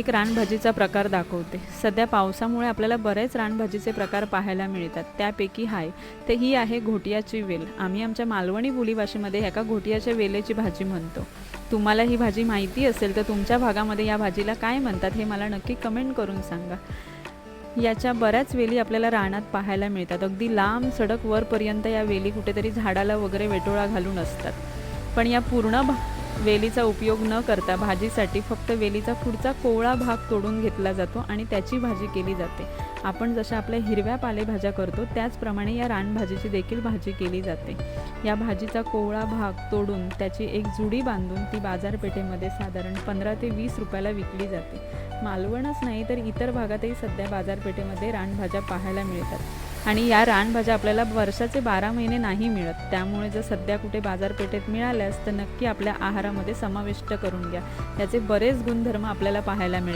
एक रानभाजीचा प्रकार दाखवते. सध्या पावसामुळे आपल्याला बरेच रानभाजीचे प्रकार पाहायला मिळतात. त्यापैकी हाय ते ही आहे घोटियाची वेल. आम्ही आमच्या मालवणी बोलीभाषेमध्ये ह्याका घोटियाच्या वेलेची भाजी म्हणतो. तुम्हाला ही भाजी माहिती असेल तर तुमच्या भागामध्ये या भाजीला काय म्हणतात हे मला नक्की कमेंट करून सांगा. याच्या बऱ्याच वेली आपल्याला रानात पाहायला मिळतात. अगदी लांब सडक वरपर्यंत या वेली कुठेतरी झाडाला वगैरे वेटोळा घालून असतात. पण या पूर्ण भा वेलीचा उपयोग न करता भाजीसाठी फक्त वेलीचा पुढचा कोवळा भाग तोडून घेतला जातो आणि त्याची भाजी केली जाते. आपण जशा आपल्या हिरव्या पालेभाज्या करतो त्याचप्रमाणे या रानभाजीची देखील भाजी केली जाते. या भाजीचा कोवळा भाग तोडून त्याची एक जुडी बांधून ती बाजारपेठेमध्ये साधारण पंधरा ते वीस रुपयाला विकली जाते. मालवणच नाही तर इतर भागातही सध्या बाजारपेठेमध्ये रानभाज्या पाहायला मिळतात. आणि या रानभाज्या आपल्याला वर्षाचे बारा महिने नाही मिळत. त्यामुळे जर सध्या कुठे बाजारपेठेत मिळाल्यास तर नक्की आपल्या आहारामध्ये समाविष्ट करून घ्या. याचे बरेच गुणधर्म आपल्याला पाहायला मिळेल